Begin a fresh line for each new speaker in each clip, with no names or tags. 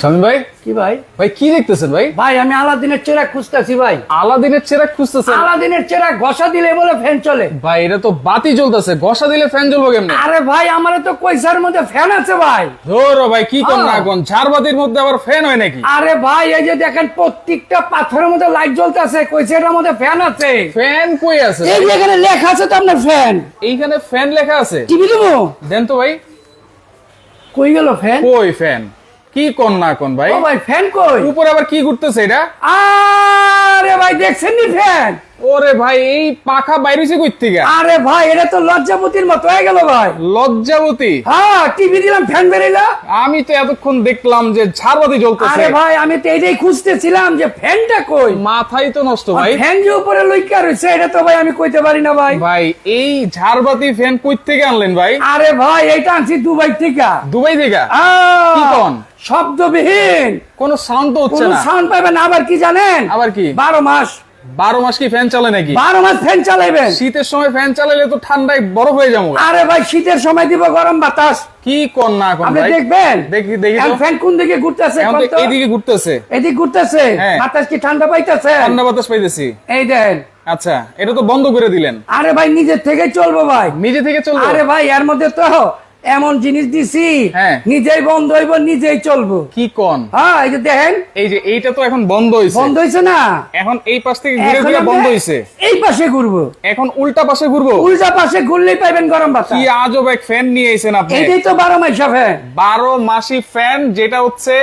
স্বামী ভাই?
কি ভাই?
ভাই কি দেখতেছেন ভাই?
ভাই আমি আলাদিনের চেরাক খুঁজতেছি ভাই।
আলাদিনের চেরাক খুঁজতেছেন?
আলাদিনের চেরাক ঘষা দিলে বলে ফ্যান চলে।
ভাই এটা তো বাতি জ্বলতেছে। ঘষা দিলে ফ্যান জ্বলবো কেমনে?
আরে ভাই আমার তো কইসার মধ্যে ফ্যান আছে ভাই।
ধরো ভাই কি কোন না। কোন ঝাড়বাতির মধ্যে আবার ফ্যান হয় নাকি?
আরে ভাই এই যে দেখেন প্রত্যেকটা পাথরের মধ্যে লাইট জ্বলতেছে কইসারের মধ্যে ফ্যান আছে।
ফ্যান কই আছে?
এই যে এখানে লেখা আছে তো আপনার ফ্যান।
এইখানে ফ্যান লেখা আছে।
টিভি দেবো?
দেন তো ভাই।
কই গেল ফ্যান?
কই ফ্যান? কি কোন না কোন ভাই?
ও ভাই ফ্যান কই?
উপরে আবার কি ঘুরতেছে এটা?
আরে ভাই দেখছেন নি ফ্যান?
ওরে ভাই এই পাখা বাইরেছে কই থেকে
আরে ভাই এটা তো লজ্জাপতির মতো হয়ে গেল ভাই।
লজ্জাবতী?
হ্যাঁ টিভি দিলাম ফ্যান বেরিয়ে
আমি তো এতক্ষণ দেখলাম যে ঝাড়বাতি জ্বলতেছে।
আরে ভাই আমি তো এটাই খুঁজতেছিলাম যে ফ্যানটা কই?
মাথাই তো নষ্ট ভাই।
ফ্যান যে উপরে লইকা রয়েছে এটা তো ভাই আমি কইতে পারি না ভাই।
ভাই এই ঝাড়বাতি ফ্যান কই থেকে আনলেন ভাই?
আরে ভাই এটা আনছি দুবাই থেকে।
দুবাই থেকে? কি কন?
শব্দবিহীন।
কোনো সাউন্ড তো হচ্ছে
কোন
না।
সাউন্ড পাবেন আবার কি জানেন?
আবার কি?
বারো মাস।
বারো মাস কি ফ্যান চলে নাকি?
বারো মাস ফ্যান চালাইবেন।
শীতের সময় ফ্যান চালালে তো ঠান্ডায় বরফ হয়ে যাব।
আরে ভাই শীতের সময় দিব গরম বাতাস।
কি কর না এখন
আপনি দেখবেন?
দেখি দেখি
ফ্যান কোন দিকে ঘুরতেছে
এইদিকে ঘুরতেছে।
এদিক ঘুরতেছে?
হ্যাঁ।
বাতাস কি ঠান্ডা পাইতেছে?
ঠান্ডা বাতাস পাইতেছি।
এই দেন।
আচ্ছা এটা তো বন্ধ করে দিলেন।
আরে ভাই নিজের থেকে চলবো ভাই।
নিজে থেকে চলবে?
আরে ভাই এর মধ্যে তো এমন জিনিস দিছি
হ্যাঁ।
নিজেই বন্ধ হইব নিজেই চলবো।
কি কন?
হ্যাঁ এই যে দেখেন।
এই যে এইটা তো এখন বন্ধ হইছে।
বন্ধ হইছে না?
এখন এই পাশ থেকে ঘুরে ঘুরে বন্ধ হইছে।
এই পাশে ঘুরবো।
এখন উল্টা পাশে ঘুরবো?
উল্টা পাশে ঘুরলেই পাইবেন গরম বাতাস
কি আজব এক ফ্যান নিয়ে আইছেন আপনি।
এইটাই তো বারো মাইশা ফ্যান
বারো মাসি ফ্যান যেটা হচ্ছে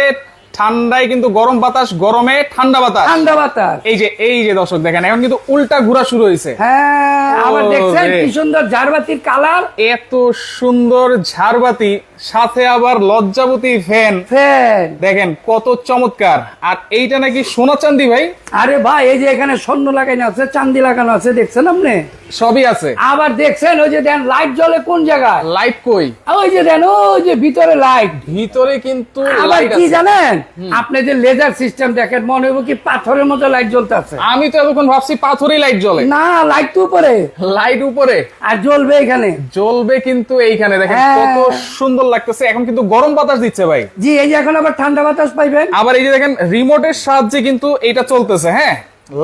ঠান্ডায় কিন্তু গরম বাতাস গরমে ঠান্ডা বাতাস।
ঠান্ডা বাতাস।
এই যে এই যে দর্শক দেখেন এখন কিন্তু উল্টা ঘোরা শুরু হয়েছে।
হ্যাঁ আবার দেখছেন কি সুন্দর ঝাড়বাতির কালার?
এত সুন্দর ঝাড়বাতি সাথে আবার লজ্জাবতী ফ্যান।
ফ্যান।
দেখেন কত চমৎকার। আর এইটা নাকি সোনা চান্দি ভাই?
আরে ভাই এই যে এখানে স্বর্ণ লাগানো আছে চান্দি লাগানো আছে দেখছেন আপনি?
সবই আছে।
আবার দেখছেন ওই যে দেন লাইট জ্বলে কোন জায়গায়?
লাইট কই?
ওই যে দেন ওই যে ভিতরে লাইট
ভিতরে কিন্তু
আবার কি জানেন? আপনি যে লেজার সিস্টেম দেখেন মনে হইব কি পাথরের মতো লাইট জ্বলতেছে।
আমি তো এতক্ষণ ভাবছি পাথরেই লাইট জ্বলে।
না লাইট তো উপরে।
লাইট উপরে।
আর জ্বলবে এখানে।
জ্বলবে কিন্তু এইখানে দেখেন
হ্যাঁ।
কত সুন্দর লাগতেছে। এখন কিন্তু গরম বাতাস দিচ্ছে ভাই।
জি এই যে এখন আবার ঠান্ডা বাতাস পাইবেন।
আবার এই যে দেখেন রিমোটের সাহায্যে কিন্তু এটা চলতেছে হ্যাঁ?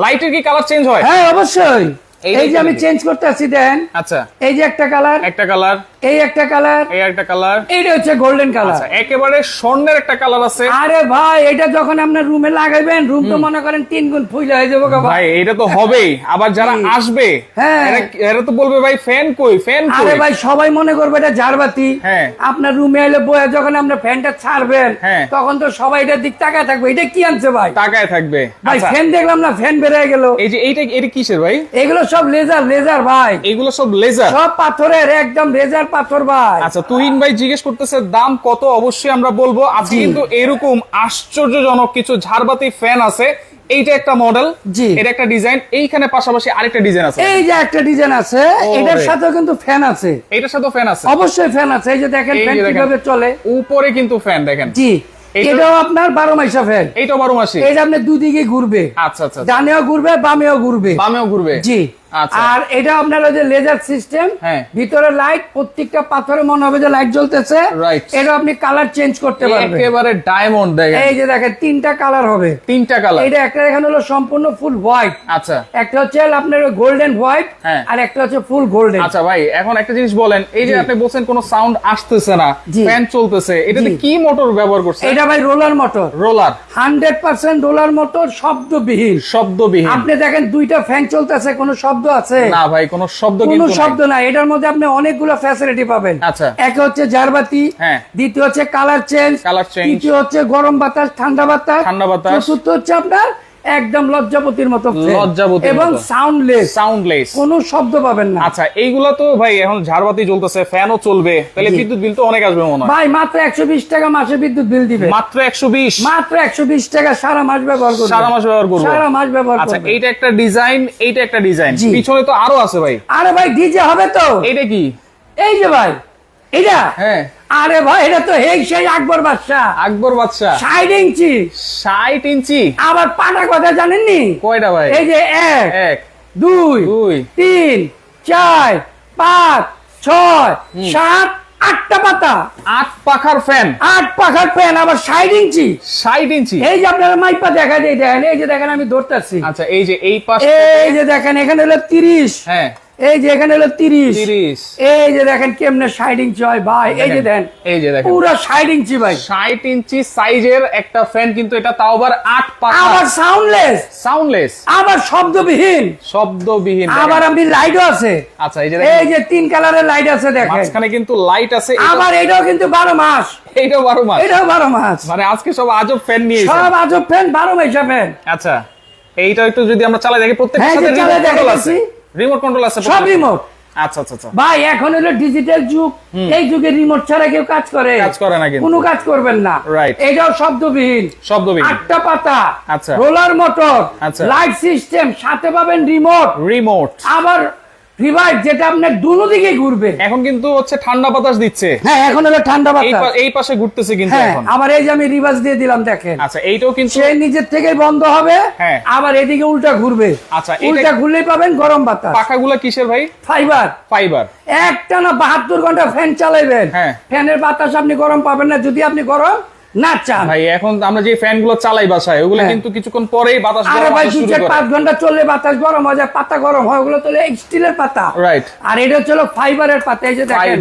লাইটের কি কালার চেঞ্জ হয়?
হ্যাঁ অবশ্যই।
এই
যে আমি চেঞ্জ করতে আসছি দেন।
আচ্ছা।
এই যে একটা কালার
একটা কালার
এই একটা কালার
এই একটা কালার।
হচ্ছে গোল্ডেন কালার।
আচ্ছা একেবারে স্বর্ণের একটা কালার আছে।
আরে ভাই এটা যখন আপনার রুমে লাগাইবেন রুম তো মনে করেন তিন গুণ ফুইলে হয়ে যাব ভাই
এটা তো হবেই। আবার যারা আসবে
হ্যাঁ।
এরা- তো বলবে ভাই ফ্যান কই? ফ্যান
আরে ভাই সবাই মনে করবে এটা ঝাড়বাতি
হ্যাঁ।
আপনার রুমে এলে বয়ে যখন আপনার ফ্যানটা ছাড়বেন
হ্যাঁ।
তখন তো সবাই এটার দিক তাকায় থাকবে। এটা কি আনছে ভাই?
টাকায় থাকবে।
ভাই
আচ্ছা।
ফ্যান দেখলাম না ফ্যান বেড়ে গেল।
এই যে এইটা এটা কিসের ভাই?
এগুলো সব লেজার লেজার ভাই।
এগুলো সব লেজার
সব পাথরের একদম লেজার পাথর ভাই।
আচ্ছা তুহিন ভাই জিজ্ঞেস করতেছে দাম কত? অবশ্যই আমরা বলব। আজকে কিন্তু এরকম আশ্চর্যজনক কিছু ঝাড়বাতি ফ্যান আছে। এইটা একটা মডেল
জি।
এটা একটা ডিজাইন এইখানে পাশাপাশি আরেকটা ডিজাইন আছে।
এই যে একটা ডিজাইন আছে এটার সাথেও কিন্তু ফ্যান আছে।
এইটার সাথে ফ্যান আছে।
অবশ্যই ফ্যান আছে। এই যে দেখেন ফ্যান কীভাবে চলে।
উপরে কিন্তু ফ্যান দেখেন।
জি। এটাও আপনার বারো মাইশা ফ্যান
এইটা বারো মাসি।
এই যে আপনার দুদিকে ঘুরবে।
আচ্ছা আচ্ছা আচ্ছা।
ডানেও ঘুরবে বামেও ঘুরবে।
বামেও ঘুরবে।
জি। আর এটা আপনার ওই যে লেজার সিস্টেম
হ্যাঁ।
ভিতরে লাইট প্রত্যেকটা পাথরে মনে হবে যে লাইট জ্বলতেছে। এটা আপনি কালার চেঞ্জ করতে পারবেন।
একেবারে ডায়মন্ড দেখেন।
এই যে দেখেন তিনটা কালার হবে।
তিনটা কালার
এটা একটা এখানে হলো সম্পূর্ণ ফুল হোয়াইট
আচ্ছা।
একটা হচ্ছে আপনার গোল্ডেন হোয়াইট
হ্যাঁ।
আর একটা হচ্ছে ফুল গোল্ডেন
আচ্ছা ভাই এখন একটা জিনিস বলেন এই যে আপনি বলছেন কোনো সাউন্ড আসতেছে না ফ্যান চলতেছে এটাতে কি মোটর ব্যবহার করছে
এটা ভাই roller motor
roller
hundred percent roller motor শব্দবিহীন।
শব্দবিহীন।
আপনি দেখেন দুইটা ফ্যান চলতেছে কোনো শব্দ আছে
না ভাই কোনো শব্দ
কোনো শব্দ না এটার মধ্যে আপনি অনেকগুলো ফ্যাসিলিটি পাবেন
আচ্ছা।
এক হচ্ছে জারবাতি
হ্যাঁ।
দ্বিতীয় হচ্ছে কালার চেঞ্জ
কালার চেঞ্জ
তৃতীয় হচ্ছে গরম বাতাস ঠান্ডা বাতাস
ঠান্ডা বাতাস।
চতুর্থ হচ্ছে আপনার একদম লজ্জাপতির মতো fan।
লজ্জাপতির
এবং সাউন্ডলেস
সাউন্ডলেস
কোনো শব্দ পাবেন না।
আচ্ছা এইগুলা তো ভাই এখন ঝাড়বাতি চলতেছে ফ্যানও চলবে। তাহলে বিদ্যুৎ বিল তো অনেক আসবে মনে হয়।
ভাই মাত্র একশো বিশ টাকা মাসে বিদ্যুৎ বিল দিবে।
মাত্র একশো বিশ?
মাত্র একশো বিশ টাকা সারা মাস ব্যবহার করবে।
সারা মাস ব্যবহার করব।
সারা মাস ব্যবহার
আচ্ছা এইটা একটা ডিজাইন এইটা একটা ডিজাইন পিছনে তো আরও আছে ভাই।
আরে ভাই ডিজে হবে তো।
এইটা কি?
এই যে ভাই এটা?
হ্যাঁ।
আরে ভাই এটা তো হেই সেই আকবর বাদশাহ।
আকবর বাদশা
ষাট ইঞ্চি।
ষাট ইঞ্চি?
আবার পাটা কথা জানেননি?
কয়টা ভাই?
এই যে এক
এক
দুই
দুই
তিন চার পাঁচ ছয় সাত আটটা পাতা।
আট পাখার ফ্যান।
আট পাখার ফ্যান আবার ষাট ইঞ্চি।
ষাট ইঞ্চি?
এই যে আপনারা মাইপা দেখা যায় দেখেন এই যে দেখেন আমি ধরতেছি।
আচ্ছা এই যে এই পাশ
এই যে দেখেন এখানে হলো তিরিশ।
হ্যাঁ।
এই যে এখানে হলো তিরিশ।
তিরিশ।
এই যে দেখেন কেমনে ষাট ইঞ্চি হয় ভাই। এই যে দেন
এই যে দেখেন।
পুরো ষাট ইঞ্চি ভাই।
ষাট ইঞ্চি সাইজের একটা ফ্যান কিন্তু এটা তাও আবার আট পাখা।
আবার সাউন্ডলেস
সাউন্ডলেস
আবার শব্দবিহীন।
শব্দবিহীন
আবার আপনি লাইটও আছে।
আচ্ছা এই যে
এই যে তিন কালারের লাইট আছে দেখেন।
মাঝখানে কিন্তু লাইট আছে
আবার এটাও কিন্তু বারো মাস।
এইটাও বারো মাস।
এটাও বারো মাস।
মানে আজকে সব আজব ফ্যান নিয়ে।
সব আজব ফ্যান বারো মাসা ফ্যান
আচ্ছা এইটা একটু যদি আমরা চালাই দেখি প্রত্যেকটার
হ্যাঁ,
সাথে আছে। রিমোট কন্ট্রোল আছে
সব রিমোট
আচ্ছা আচ্ছা আচ্ছা।
ভাই এখন হলো ডিজিটাল যুগ। এই যুগে রিমোট ছাড়া কেউ কাজ করে।
কাজ করে না কিন্তু।
কোনো কাজ করবেন না।
রাইট
এটাও শব্দবিহীন।
শব্দবিহীন।
আটটা পাতা।
আচ্ছা।
রোলার মোটর
আচ্ছা।
লাইট সিস্টেম সাথে পাবেন রিমোট
রিমোট
আবার রিভাইভ যেটা আপনার দুনো দিকে ঘুরবে।
এখন কিন্তু হচ্ছে ঠান্ডা বাতাস দিচ্ছে।
হ্যাঁ এখন হলো ঠান্ডা বাতাস।
এই পাশে ঘুরতেছে কিন্তু
হ্যাঁ
এখন।
আবার এই যে আমি রিভার্স দিয়ে দিলাম দেখেন।
আচ্ছা এইটাও কিন্তু
সে নিজের থেকে বন্ধ হবে
হ্যাঁ।
আবার এদিকে উল্টা ঘুরবে।
আচ্ছা,
উল্টা ঘুরলেই পাবেন গরম বাতাস।
পাখাগুলা কিসের ভাই?
ফাইবার
ফাইবার
একটা না বাহাত্তর ঘণ্টা ফ্যান চালাইবেন। ফ্যানের বাতাস আপনি গরম পাবেন না। যদি আপনি গরম না চান
ভাই এখন আমরা যে ফ্যানগুলো চালাই বাসায় ওগুলো
হ্যাঁ।
কিন্তু কিছুক্ষণ পরেই বাতাস
আরে ভাই
আসা
দু চার পাঁচ ঘণ্টা চললে বাতাস গরম হয়ে যায় পাতা গরম হয় ওগুলো তো স্টিলের পাতা।
রাইট
আর এটা হচ্ছে ফাইবারের পাতা এই যে দেখেন।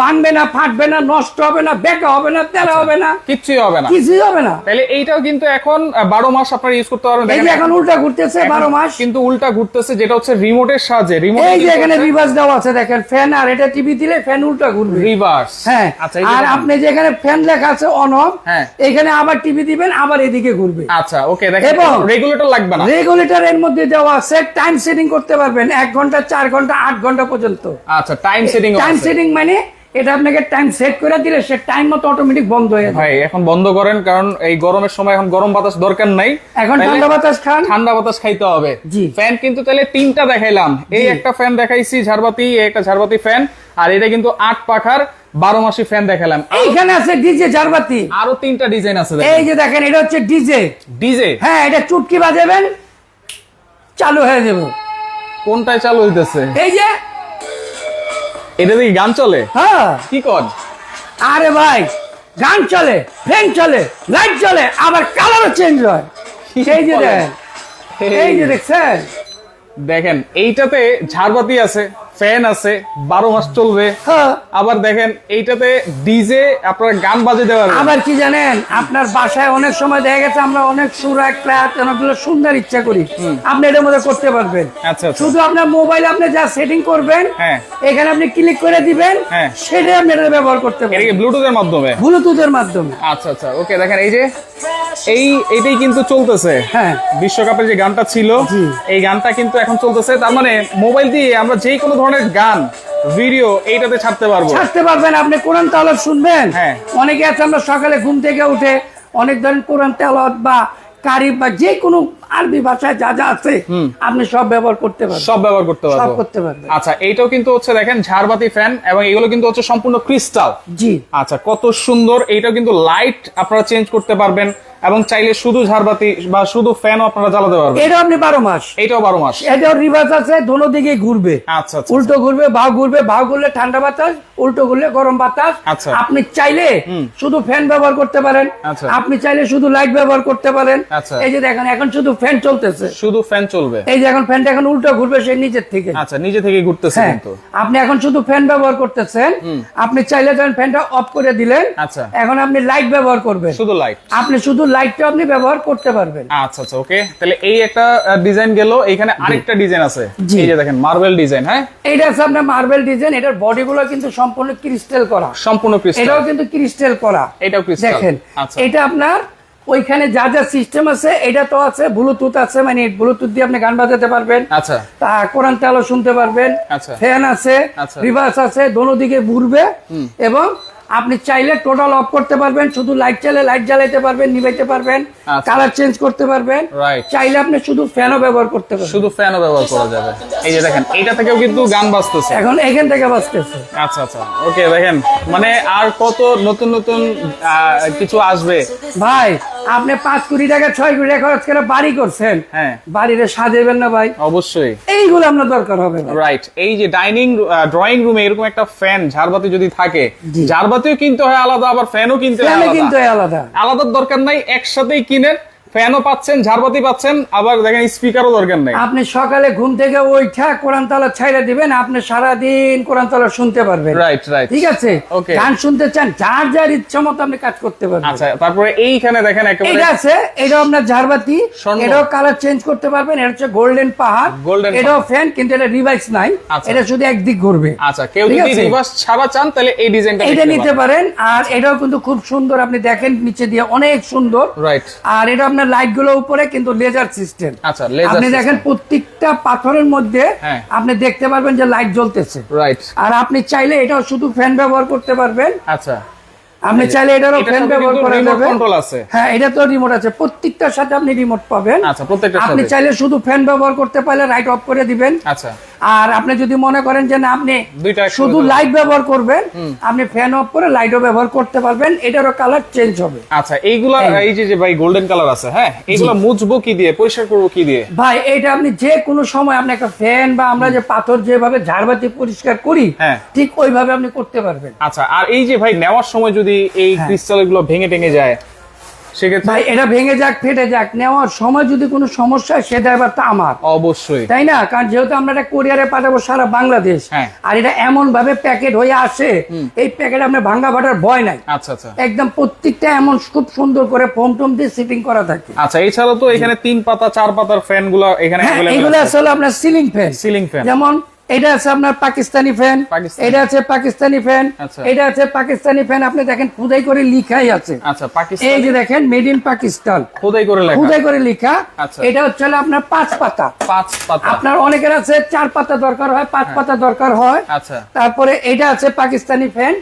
ভাঙবে না ফাটবে না নষ্ট হবে না বেকা হবে না তেলা হবে না।
কিচ্ছুই হবে না।
কিছুই হবে না।
তাহলে এইটাও কিন্তু এখন আহ, বারো মাস আপনারা ইউজ করতে পারবেন।
এই যে এখন উল্টা ঘুরতেছে
এখন
বারো মাস।
কিন্তু উল্টা ঘুরতেছে যেটা হচ্ছে রিমোটের সাহায্যে। রিমোট
এই যে এখানে রিভার্স দেওয়া আছে দেখেন ফ্যান আর এটা টিভি দিলে ফ্যান উল্টা ঘুরবে।
রিভার্স
হ্যাঁ
আচ্ছা
আর আপনি যে এখানে ফ্যান লেখা আছে অন অফ
হ্যাঁ।
এখানে আবার টিভি দিবেন আবার এদিকে ঘুরবে।
আচ্ছা ওকে
এবং-
রেগুলেটর লাগবে না।
রেগুলেটর এর মধ্যে দেওয়া আছে টাইম সেটিং করতে পারবেন এক ঘণ্টা চার ঘণ্টা আট ঘণ্টা পর্যন্ত।
আচ্ছা টাইম সেটিং
টাইম সেটিং মানে এটা আপনাকে টাইম সেট করে দিলে সে টাইম মতো অটোমেটিক বন্ধ হয়ে
ভাই এখন বন্ধ করেন কারণ এই গরমের সময় এখন গরম বাতাস দরকার নাই।
এখন ঠান্ডা বাতাস খান।
ঠান্ডা বাতাস খাইতে হবে।
জি।
ফ্যান কিন্তু তাহলে তিনটা দেখাইলাম। এই একটা ফ্যান দেখাইছি ঝাড়বাতি এই একটা ঝাড়বাতি ফ্যান আর এটা কিন্তু আট পাখার বারো মাসি ফ্যান দেখালাম।
এইখানে আছে ডিজে জারবাতি।
আরও তিনটা ডিজাইন আছে
এই যে দেখেন এটা হচ্ছে ডিজে।
ডিজে?
হ্যাঁ এটা চুটকি বাজাবেন চালু হয়ে যাবে।
কোনটায় চালু হইতেছে?
এই যে
এটা দিয়ে গান চলে?
হ্যাঁ।
কি কর?
আরে ভাই গান চলে ফ্যান চলে লাইট চলে আবার কালারও চেঞ্জ হয়। সেই যে দেখেন এই যে দেখছেন?
দেখেন এইটাতে ঝাড়বাতি আছে। ফ্যান আছে বারো মাস চলবে।
হ্যাঁ।
আবার দেখেন এইটাতে ডিজে আপনার গান বাজে দেওয়ার
আবার কি জানেন আপনার বাসায় অনেক সময় দেখা গেছে আমরা অনেক সুরাক ক্লাস অনেকগুলো সুন্দর ইচ্ছা করি। আপনি এটার মধ্যে করতে পারবেন।
আচ্ছা আচ্ছা।
শুধু আপনার মোবাইল আপনি যা সেটিং করবেন
হ্যাঁ।
এখানে আপনি ক্লিক করে দিবেন
হ্যাঁ।
সেটাই আপনি এটা ব্যবহার করতে পারবেন।
ব্লুটুথের মাধ্যমে?
ব্লুটুথের মাধ্যমে।
আচ্ছা আচ্ছা। ওকে দেখেন এই যে এই এটাই কিন্তু চলতেছে।
হ্যাঁ।
বিশ্বকাপের যে গানটা ছিল এই গানটা কিন্তু এখন চলতেছে। তার মানে মোবাইল দিয়ে আমরা যে কোনো ধরনের গান ভিডিও এইটাতে ছাড়তে পারব
ছাড়তে পারবেন আপনি কোরআন তালাব শুনবেন
হ্যাঁ।
অনেকে আছে আমরা সকালে ঘুম থেকে উঠে অনেক ধরনের কোরআন তালাব বা কারিব বা যে কোনো আরবি ভাষায় যা যা আছে আপনি সব ব্যবহার করতে পারবেন।
সব ব্যবহার করতে
সব করতে পারবেন।
আচ্ছা এইটাও কিন্তু হচ্ছে দেখেন ঝাড়বাতি ফ্যান এবং এগুলো কিন্তু হচ্ছে সম্পূর্ণ ক্রিস্টাল
জি।
আচ্ছা কত সুন্দর এইটাও কিন্তু লাইট আপনারা চেঞ্জ করতে পারবেন এবং চাইলে শুধু ঝাড়বাতি বা শুধু ফ্যানও আপনারা জ্বালাতে পারবেন।
এটা আপনি বারো মাস।
এটাও বারো মাস।
এটাও রিভার্স আছে দোনো দিকে ঘুরবে।
আচ্ছা আচ্ছা
উল্টো ঘুরবে ভাও ঘুরবে ভাও ঘুরলে ঠান্ডা বাতাস উল্টো ঘুরলে গরম বাতাস।
আচ্ছা।
আপনি চাইলে শুধু ফ্যান ব্যবহার করতে পারেন।
আচ্ছা।
আপনি চাইলে শুধু লাইট ব্যবহার করতে পারেন।
আচ্ছা।
এই যে দেখেন এখন শুধু ফ্যান চলতেছে।
শুধু ফ্যান চলবে।
এই যে এখন ফ্যানটা এখন উল্টো ঘুরবে সেই নিচের থেকে।
আচ্ছা নিজে থেকে ঘুরতেছে
হ্যাঁ
কিন্তু।
আপনি এখন শুধু ফ্যান ব্যবহার করতেছেন। আপনি চাইলে যখন ফ্যানটা অফ করে দিলেন।
আচ্ছা।
এখন আপনি লাইট ব্যবহার করবেন।
শুধু লাইট
আপনি শুধু লাইটটা আপনি ব্যবহার করতে পারবেন।
আচ্ছা আচ্ছা ওকে তাহলে এই একটা ডিজাইন গেল। এখানে আরেকটা ডিজাইন আছে। এই যে দেখেন মার্বেল ডিজাইন হ্যাঁ?
এটা আছে আপনার মার্বেল ডিজাইন এটার বডি গুলো কিন্তু সম্পূর্ণ ক্রিস্টাল করা।
সম্পূর্ণ ক্রিস্টাল
এটাও কিন্তু ক্রিস্টাল করা।
এটাও ক্রিস্টাল
দেখেন
আচ্ছা।
এটা আপনার ওইখানে যা যা সিস্টেম আছে এটা তো আছে ব্লুটুথ আছে মানে ব্লুটুথ দিয়ে আপনি গান বাজাতে পারবেন
আচ্ছা
তা কোরআন তেলও শুনতে পারবেন
আচ্ছা।
ফ্যান আছে
আচ্ছা।
রিভার্স আছে দোনো দিকে ঘুরবে এবং আপনি চাইলে টোটাল অফ করতে পারবেন শুধু লাইট চাইলে লাইট জ্বালাইতে পারবেন নিভাইতে পারবেন
আচ্ছা।
কালার চেঞ্জ করতে পারবেন। চাইলে আপনি শুধু ফ্যানও ব্যবহার করতে পারবেন।
শুধু ফ্যানও ব্যবহার করা যাবে। এই যে দেখেন এইটা থেকেও কিন্তু গান বাজতেছে।
এখন এখান থেকে বাঁচতেছে
আচ্ছা আচ্ছা। ওকে দেখেন মানে আর কত নতুন নতুন কিছু আসবে।
ভাই আপনি পাঁচ কোটি টাকা ছয় কোটি টাকা খরচ করে বাড়ি করছেন।
হ্যাঁ।
বাড়িতে সাজাবেন না ভাই।
অবশ্যই।
এইগুলো আপনার দরকার হবে
রাইট এই যে ডাইনিং ড্রয়িং রুমে এরকম একটা ফ্যান ঝাড়বাতি যদি থাকে
জি।
ঝাড়বাতিও কিনতে হয় আলাদা আবার ফ্যানও কিনতে হয় আলাদা।
আলাদা
আলাদার দরকার নাই একসাথেই কিনেন ফ্যানও পাচ্ছেন ঝাড়বাতি পাচ্ছেন আবার দেখেন স্পিকারও দরকার নাই।
আপনি সকালে ঘুম থেকে ওইটা কোরআন তালা ছাইড়া দিবেন আপনি সারাদিন কোরআন তালা শুনতে পারবেন।
রাইট রাইট
ঠিক আছে. গান শুনতে চান যার যার ইচ্ছা মতো আপনি কাজ করতে পারবেন।
আচ্ছা তারপরে এইখানে দেখেন একেবারে
এটা আছে এটা আপনার ঝাড়বাতি এটাও কালার চেঞ্জ করতে পারবেন এটা হচ্ছে গোল্ডেন পাহাড়।
Golden
এটাও ফ্যান কিন্তু এটা রিভাইস নাই
আচ্ছা।
এটা শুধু একদিক ঘুরবে।
আচ্ছা কেউ যদি? রিভার্স ছাড়া চান তাহলে এই ডিজাইনটা
এটা নিতে পারেন। আর এটাও কিন্তু খুব সুন্দর আপনি দেখেন নিচে দিয়ে অনেক সুন্দর।
রাইট
আর এটা আপনার লাইটগুলো উপরে কিন্তু লেজার সিস্টেম
আচ্ছা লেজার
আপনি দেখেন প্রত্যেকটা পাথরের মধ্যে
হ্যাঁ।
আপনি দেখতে পারবেন যে লাইট জ্বলতেছে।
রাইট
আর আপনি চাইলে এটাও শুধু ফ্যান ব্যবহার করতে পারবেন।
আচ্ছা।
আপনি চাইলে এটারও ফ্যান ব্যবহার করা যাবে
আছে।
হ্যাঁ এটা তো রিমোট আছে। প্রত্যেকটার সাথে আপনি রিমোট পাবেন।
আচ্ছা প্রত্যেকটার
আপনি চাইলে শুধু ফ্যান ব্যবহার করতে পারলে লাইট অফ করে দিবেন।
আচ্ছা।
আর আপনি যদি মনে করেন যে না আপনি শুধু লাইট ব্যবহার করবেন আপনি ফ্যান অফ করে লাইটও ব্যবহার করতে পারবেন। এটারও কালার চেঞ্জ হবে।
আচ্ছা এইগুলা এই। যে ভাই গোল্ডেন কালার আছে হ্যাঁ মুছবো কি দিয়ে পরিষ্কার করব কি দিয়ে?
ভাই এটা আপনি যে কোনো সময় আপনি একটা ফ্যান বা আমরা যে পাথর যেভাবে ঝাড়বাতি পরিষ্কার করি
হ্যাঁ।
ঠিক ওইভাবে আপনি করতে পারবেন।
আচ্ছা আর এই যে ভাই নেওয়ার সময় যদি এই
হ্যাঁ।
ক্রিস্টালগুলো ভেঙে টেঙে যায় সেক্ষেত্রে
ভাই এটা ভেঙে যাক ফেটে যাক নেওয়ার সময় যদি কোনো সমস্যা হয় সে ড্রাইভারটা আমার।
অবশ্যই।
তাই না? কারণ যেহেতু আমরা এটা কোরিয়ারে পাঠাবো সারা বাংলাদেশ
হ্যাঁ।
আর এটা এমন ভাবে প্যাকেট হয়ে আসে এই প্যাকেট আপনার ভাঙ্গা ফাটার ভয় নাই।
আচ্ছা আচ্ছা।
একদম প্রত্যেকটা এমন খুব সুন্দর করে ফোম টোম দিয়ে সিটিং করা থাকে।
আচ্ছা এছাড়াও তো এখানে তিন পাতা চার পাতার ফ্যানগুলো এখানে
হ্যাঁ এগুলো আসলে আপনার সিলিং ফ্যান
সিলিং ফ্যান
যেমন এটা আছে আপনার পাকিস্তানি ফ্যান এটা আছে পাকিস্তানি ফ্যান
আচ্ছা।
এটা আছে পাকিস্তানি ফ্যান আপনি দেখেন খুদাই করে লিখাই আছে।
আচ্ছা
এই যে দেখেন মেড ইন পাকিস্তান
খোদাই করে
খুদাই করে লিখা।
আচ্ছা।
এটা হচ্ছে আপনার পাঁচ পাতা।
পাঁচ পাতা।
আপনার অনেকের আছে চার পাতা দরকার হয় পাঁচ পাতা দরকার হয়। তারপরে এটা আছে পাকিস্তানি ফ্যান.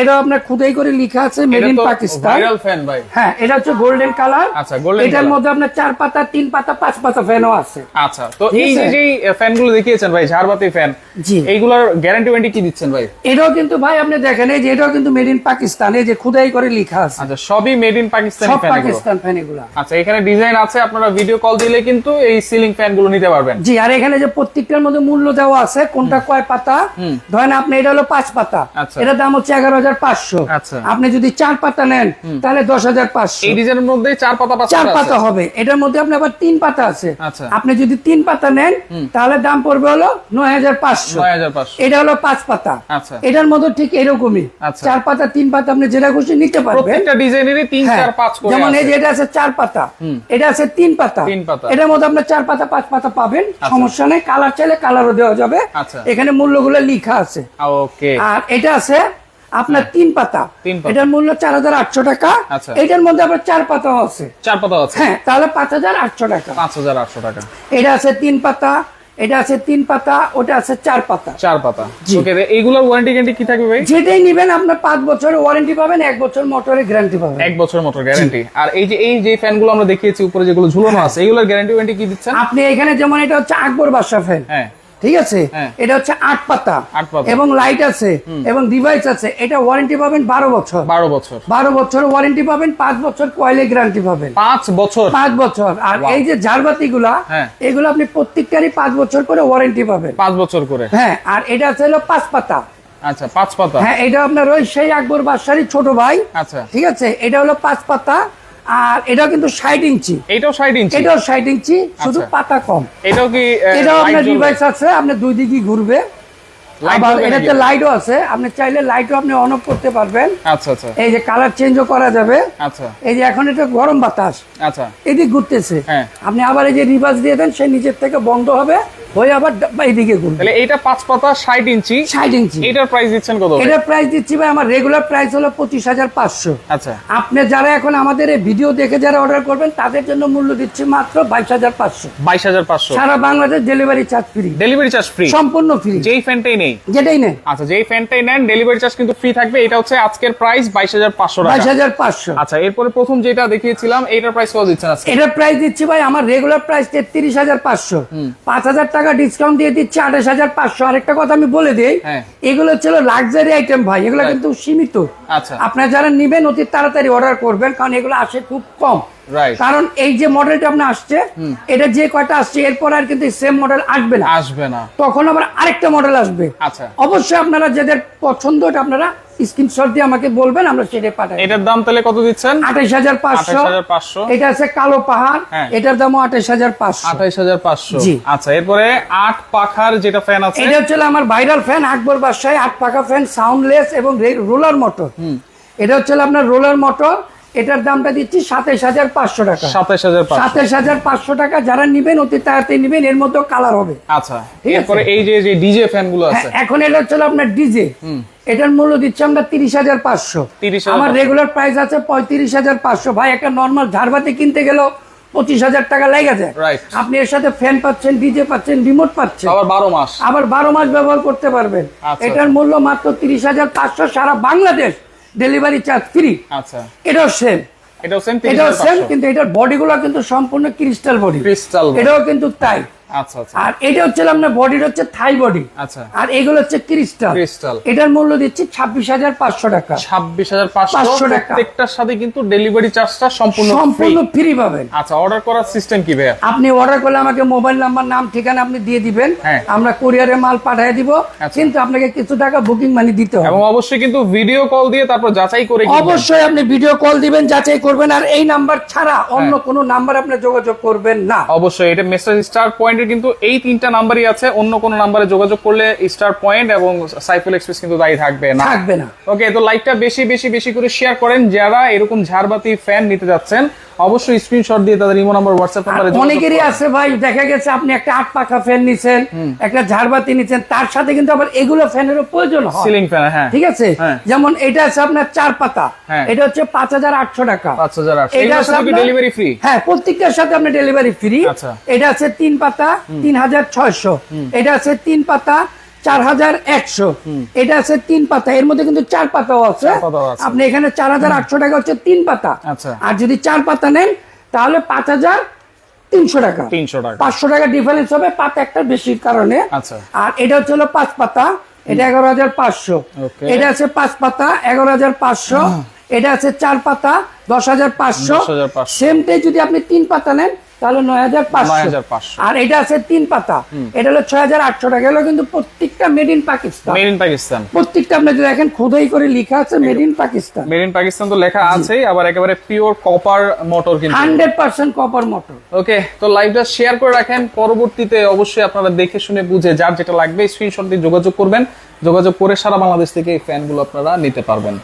এটাও আপনার খুদাই করে লিখা আছে মেড ইন পাকিস্তান
ফ্যান ভাই।
হ্যাঁ এটা হচ্ছে গোল্ডেন কালার এটার মধ্যে আপনার চার পাতা তিন পাতা পাঁচ পাতা ফ্যানও আছে।
আচ্ছা তো এই যে
আছে?
যে ফ্যানগুলো দেখিয়েছেন ভাই ঝাড়বাতি ফ্যান
জি।
এইগুলোর গ্যারান্টি ওয়ারেন্টি কি দিচ্ছেন ভাই?
এটাও কিন্তু ভাই আপনি দেখেন এই যে এটাও কিন্তু মেড ইন পাকিস্তান এই যে খুদাই করে লিখা আছে।
আচ্ছা সবই মেড ইন পাকিস্তানি
সব পাকিস্তান ফ্যান এগুলা।
আচ্ছা এখানে ডিজাইন আছে আপনারা ভিডিও কল দিলে কিন্তু এই সিলিং ফ্যানগুলো নিতে পারবেন।
জি আর এখানে যে প্রত্যেকটার মধ্যে মূল্য দেওয়া আছে কোনটা কয় পাতা? ধরেন আপনি এটা হলো পাঁচ পাতা।
আচ্ছা।
এটার দাম হচ্ছে এগারো হাজার পাঁচশো।
আচ্ছা।
আপনি যদি চার পাতা নেন তাহলে দশ হাজার পাঁচশো।
এই ডিজাইনের মধ্যে চার পাতা
চার।
পাতা
হবে। এটার মধ্যে আপনি আবার তিন পাতা আছে।
আচ্ছা।
আপনি যদি তিন পাতা নেন তাহলে দাম পড়বে হলো নয় হাজার পাঁচশো। এটা হলো পাঁচ পাতা।
আচ্ছা।
এটার মধ্যে ঠিক এরকমই।
আচ্ছা।
চার পাতা তিন পাতা আপনি যেটা খুশি নিতে পারবেন। হ্যাঁ, যেমন এই
আছে।
যে এটা আছে চার পাতা। এটা আছে তিন পাতা। এটার মধ্যে আপনার চার পাতা পাঁচ পাতা পাবেন। সমস্যা নেই। কালার চাইলে কালারও দেওয়া যাবে।
আচ্ছা।
এখানে মূল্যগুলো লিখা আছে।
ওকে।
আর এটা আছে আপনার তিন পাতা। এটার মূল্য চার হাজার আটশো টাকা।
আচ্ছা।
এটার মধ্যে আবার চার পাতা আছে।
চার পাতা আছে।
হ্যাঁ তাহলে পাঁচ হাজার আটশো টাকা।
পাঁচ হাজার আটশো টাকা।
এটা আছে তিন পাতা। এটা আছে তিন পাতা ওটা আছে চার পাতা।
চার পাতা। ওকে এইগুলোর ওয়ারেন্টি গ্যারান্টি কি থাকবে ভাই?
যেটাই নিবেন আপনার পাঁচ বছরের ওয়ারেন্টি পাবেন এক বছর মোটরের গ্যারান্টি পাবেন।
এক বছর মোটর গ্যারান্টি আর এই যে এই যে ফ্যানগুলো আমরা দেখিয়েছি উপরে যেগুলো ঝুলানো আছে এগুলোর গ্যারান্টি ওয়ারেন্টি কি দিচ্ছেন?
আপনি এখানে যেমন এটা হচ্ছে আকবর বাদশা ফ্যান
হ্যাঁ।
ঠিক আছে?
হ্যাঁ।
এটা হচ্ছে আট পাতা। এবং লাইট আছে এবং ডিভাইস আছে এটা ওয়ারেন্টি পাবেন বারো বছর।
বারো বছর।
বারো বছর ওয়ারেন্টি পাবেন পাঁচ বছর কয়েলে গ্যারান্টি পাবেন।
পাঁচ বছর।
পাঁচ বছর। আর এই যে ঝাড়বাতি গুলা
হ্যাঁ।
এগুলো আপনি প্রত্যেকটারই পাঁচ বছর করে ওয়ারেন্টি পাবেন।
পাঁচ বছর করে।
হ্যাঁ আর এটা হচ্ছে হলো পাঁচ পাতা।
আচ্ছা পাঁচ পাতা।
হ্যাঁ এটা আপনার ওই সেই আকবর বাদশারই ছোট ভাই।
আচ্ছা।
ঠিক আছে? এটা হলো পাঁচ পাতা। আর এটাও কিন্তু ষাট ইঞ্চি।
এটাও ষাট ইঞ্চি?
এটাও ষাট ইঞ্চি শুধু
আচ্ছা।
পাতা কম।
এটাও কি
এটাও আপনার ডিভাইস আছে আপনার দুই দিকই ঘুরবে। আবার এটাতে লাইটও আছে। আপনি চাইলে লাইটও আপনি অন অফ করতে পারবেন।
আচ্ছা আচ্ছা।
এই যে কালার চেঞ্জও করা যাবে।
আচ্ছা।
এই যে এখন এটা গরম বাতাস।
আচ্ছা।
এদিক ঘুরতেছে।
হ্যাঁ।
আপনি আবার এই যে রিভার্স দিয়ে দেন সে নিচের থেকে বন্ধ হবে হয়ে আবার ডা- এইদিকে ঘুরবে।
তাহলে এইটা পাঁচ পাতা ষাট ইঞ্চি।
ষাট ইঞ্চি।
এটার প্রাইস দিচ্ছেন কত?
এটার প্রাইস দিচ্ছি ভাই আমার রেগুলার প্রাইস হলো পঁচিশ হাজার পাঁচশো।
আচ্ছা।
আপনি যারা এখন আমাদের এই ভিডিও দেখে যারা অর্ডার করবেন তাদের জন্য মূল্য দিচ্ছি মাত্র বাইশ হাজার পাঁচশো।
বাইশ হাজার পাঁচশো।
সারা Bangladesh delivery charge free
delivery charge free
সম্পূর্ণ ফ্রি
যেই ফ্যানটাই নেই।
যেটাই নেন
আচ্ছা যেই ফ্যানটাই নেন ডেলিভারি চার্জ কিন্তু ফ্রি থাকবে। এটা হচ্ছে আজকের প্রাইস বাইশ হাজার পাঁচশো
বাইশ
টাকা
হাজার পাঁচশো।
আচ্ছা এরপরে প্রথম যেটা দেখিয়েছিলাম এইটার প্রাইস কত দিচ্ছেন আজকে?
এটার প্রাইস দিচ্ছি ভাই আমার রেগুলার প্রাইস তেত্রিশ হাজার পাঁচশো। পাঁচ হাজার টাকা ডিসকাউন্ট দিয়ে দিচ্ছি আঠাশ হাজার পাঁচশো। আরেকটা কথা আমি বলে দিই
হ্যাঁ।
এগুলো ছিল লাক্সারি আইটেম ভাই এগুলো কিন্তু সীমিত।
আচ্ছা।
আপনার যারা নিবেন অতি তাড়াতাড়ি অর্ডার করবেন কারণ এগুলো আসে খুব কম. কারণ এই যে মডেলটা আপনার আসছে এটা যে কয়টা আসছে এরপর আর কিন্তু সেম মডেল আসবে না।
আসবে না।
তখন আবার আরেকটা মডেল আসবে।
আচ্ছা।
অবশ্যই আপনারা যাদের পছন্দ এটা আপনারা স্ক্রিনশট দিয়ে আমাকে বলবেন আমরা সেটা পাঠাই।
এটার দাম তাহলে কত দিচ্ছেন?
আঠাইশ হাজার পাঁচশো। এটা আছে কালো পাহাড়
হ্যাঁ।
এটার দামও আঠাইশ হাজার পাঁচশো।
আঠাইশ হাজার পাঁচশো। আচ্ছা এরপরে আট পাখার যেটা ফ্যান আছে?
এটা হচ্ছে আমার ভাইরাল ফ্যান আকবর বাসায় আট পাকা ফ্যান সাউন্ডলেস এবং রোলার মোটর এটা হচ্ছে আপনার রোলার মোটর এটার দামটা দিচ্ছি সাতাইশ হাজার পাঁচশো টাকা।
সাতাইশ হাজার
সাতাইশ হাজার পাঁচশো টাকা যারা নিবেন অতি তাড়াতাড়ি নিবেন এর মধ্যে কালার হবে।
আচ্ছা
ঠিক আছে।
এই যে যে ডিজে ফ্যানগুলো আছে।
হ্যাঁ, এখন এটা হচ্ছে আপনার ডিজে। এটার মূল্য দিচ্ছি আমরা তিরিশ হাজার পাঁচশো। আমার রেগুলার প্রাইস আছে পঁয়ত্রিশ হাজার পাঁচশো। ভাই একটা নর্মাল ঝাড়বাতি কিনতে গেলেও পঁচিশ হাজার টাকা লেগে যায়। আপনি এর সাথে ফ্যান পাচ্ছেন ডিজে পাচ্ছেন রিমোট পাচ্ছেন।
আবার বারো মাস।
আবার বারো মাস ব্যবহার করতে পারবেন।
আচ্ছা,
এটার মূল্য মাত্র তিরিশ হাজার পাঁচশো সারা বাংলাদেশ। ডেলিভারি চার্জ ফ্রি
আচ্ছা।
এটাও সেম
এটাও সেম
এটাও সেম কিন্তু এটার বডিগুলো কিন্তু সম্পূর্ণ ক্রিস্টাল বডি
ক্রিস্টাল
এটাও কিন্তু তাই
আচ্ছা আচ্ছা।
আর এটা হচ্ছে আপনার বডির হচ্ছে থাই বডি
আচ্ছা।
আর এগুলো হচ্ছে ক্রিস্টাল
ক্রিস্টাল
এটার মূল্য দিচ্ছি ছাব্বিশ হাজার পাঁচশো টাকা।
ছাব্বিশ হাজার পাঁচশো।
টাকা।
প্রত্যেকটার সাথে কিন্তু ডেলিভারি চার্জটা সম্পূর্ণ
সম্পূর্ণ ফ্রি পাবেন।
আচ্ছা অর্ডার করার সিস্টেম কি ভাইয়া?
আপনি অর্ডার করলে আমাকে মোবাইল নাম্বার নাম ঠিকানা আপনি দিয়ে দিবেন।
হ্যাঁ।
আমরা কুরিয়ারে মাল পাঠিয়ে দিব।
আচ্ছা।
কিন্তু আপনাকে কিছু টাকা বুকিং মানি দিতে হবে।
এবং অবশ্যই কিন্তু ভিডিও কল দিয়ে তারপর যাচাই করে
অবশ্যই আপনি ভিডিও কল দিবেন যাচাই করবেন। আর এই নাম্বার ছাড়া অন্য
হ্যাঁ।
কোনো নাম্বার আপনি যোগাযোগ করবেন না।
অবশ্যই এটা মেসেজ স্টার পয়েন্টের কিন্তু এই তিনটা নাম্বারই আছে। অন্য কোনো নাম্বারে যোগাযোগ করলে স্টার পয়েন্ট এবং সাইফুল এক্সপ্রেস কিন্তু দায়ী থাকবে না।
থাকবে না।
ওকে তো লাইকটা বেশি বেশি বেশি করে শেয়ার করেন যারা এরকম ঝাড়বাতি ফ্যান নিতে যাচ্ছেন। অবশ্যই স্ক্রিনশট দিয়ে তাদের ইমো নাম্বার হোয়াটসঅ্যাপ নাম্বারে
অনেকেরই আছে ভাই দেখা গেছে আপনি একটা আট পাখা ফ্যান নিছেন একটা ঝাড়বাতি নিছেন তার সাথে কিন্তু আবার এগুলো ফ্যানেরও প্রয়োজন হয়।
সিলিং ফ্যান হ্যাঁ।
ঠিক আছে?
হ্যাঁ।
যেমন এটা আছে আপনার চার পাতা
হ্যাঁ।
এটা হচ্ছে পাঁচ হাজার আটশো টাকা।
পাঁচ হাজার আটশো।
এটা
এগুলোর
আছে
সাথে কি
আপনার-
ডেলিভারি ফ্রি
হ্যাঁ প্রত্যেকটার সাথে আপনি ডেলিভারি ফ্রি
আচ্ছা।
এটা আছে তিন পাতা তিন হাজার ছয়শো। এটা আছে তিন পাতা চার হাজার একশো। এটা আছে তিন পাতা। এর মধ্যে কিন্তু চার পাতাও আছে। আপনি এখানে চার হাজার আটশো টাকা হচ্ছে তিন পাতা।
আচ্ছা।
আর যদি চার পাতা নেন তাহলে পাঁচ হাজার তিনশো টাকা।
তিনশো টাকা।
পাঁচশো টাকা ডিফারেন্স হবে পাতা একটা বেশির কারণে।
আচ্ছা।
আর এটা হচ্ছে হলো পাঁচ পাতা। এটা এগারো হাজার পাঁচশো। এটা আছে পাঁচ পাতা এগারো হাজার পাঁচশো। এটা আছে চার পাতা দশ হাজার পাঁচশো।
10,500
সেমটাই যদি আপনি তিন পাতা নেন তাহলে নয় হাজার পাঁচশো। আর এটা আছে তিন পাতা। এটা হলো ছয় হাজার আটশো টাকা। কিন্তু প্রত্যেকটা made in Pakistan
made in Pakistan
প্রত্যেকটা আপনি দেখেন খোদাই করে লেখা আছে made in Pakistan
made in Pakistan তো লেখা আছেই আবার একেবারে পিওর কপার মোটর কিন্তু।
Hundred percent copper motor
okay তো লাইভটা শেয়ার করে রাখেন। পরবর্তীতে অবশ্যই আপনারা দেখে শুনে বুঝে যার যেটা লাগবে স্ক্রিনশট দিয়ে যোগাযোগ করবেন। যোগাযোগ করে সারা বাংলাদেশ থেকে এই ফ্যানগুলো আপনারা নিতে পারবেন।